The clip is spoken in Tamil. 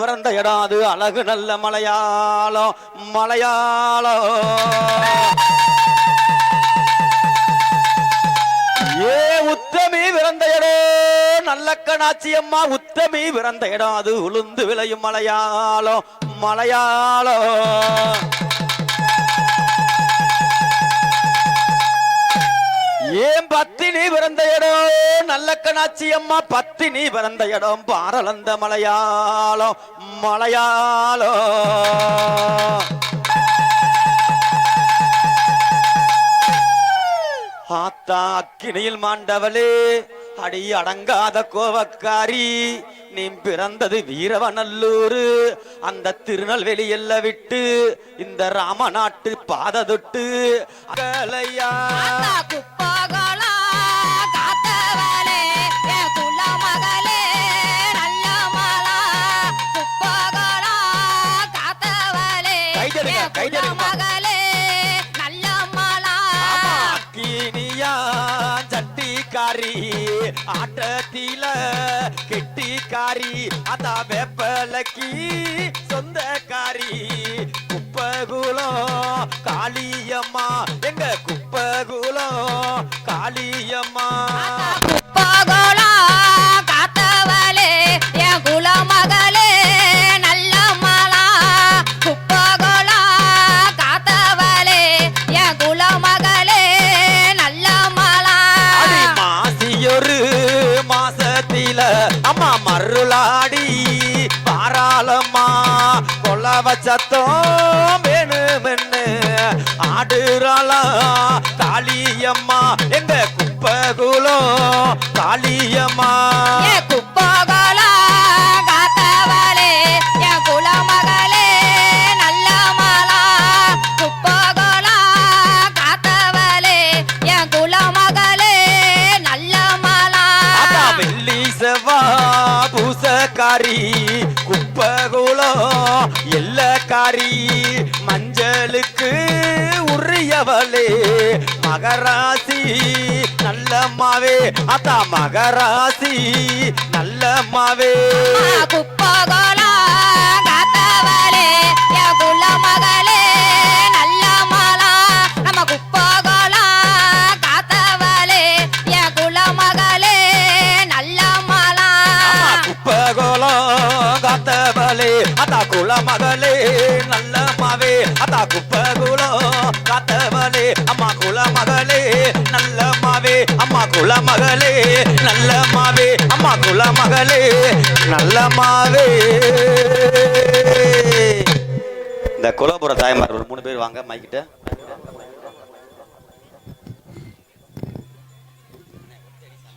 பிறந்த இடம் அது அழகு நல்ல மலையாளம் மலையாளம் ஏ உத்தமி பிறந்த இடம் நல்ல கணாச்சி அம்மா உத்தமி பிறந்த இடம் அது உளுந்து விளையும் மலையாளம் மலையாளம் ஏன் பத்தினி பிறந்த இடம்? நல்ல கணாச்சி அம்மா பத்தினி பிறந்த இடம். பாரலந்த மலையாளம் மலையாளம். ஆத்தா அக்கினியில் மாண்டவளே அடி அடங்காத கோவக்காரி நீ பிறந்தது வீரவநல்லூரு. அந்த திருநெல்வேலி எல்ல விட்டு இந்த ராமநாட்டு பாத தொட்டு அகலையா ஆட்டத்தில கெட்டிக்காரி அத வேப்பலக்கி சொந்தக்காரி. குப்பகுலம் காளியம்மா எங்க குப்பகுலம் காளியம்மா. கோயில அம்மா மருளாடி பாராளம்மா கொல வச்சத்தோம் வேணுமென்னு ஆடுறாளா காளியம்மா எங்க குப்பகுலம் காளியம்மா வெள்ளி பூசக்காரி குப்பகுளம் எல்லக்காரி மஞ்சளுக்கு உரியவளே மகராசி நல்லம்மாவே அத்தா மகராசி நல்லம்மாவே. அதா குல மகளே நல்லம்மாவே குப்ப குலம் காத்தவளே அம்மா குல மகளே நல்லம்மாவே அம்மா குல மகளே நல்லம்மாவே அம்மா குல மகளே நல்லம்மாவே இந்த குலபுர தாய்மார் ஒரு மூணு பேர் வாங்க மைக்கிட்ட.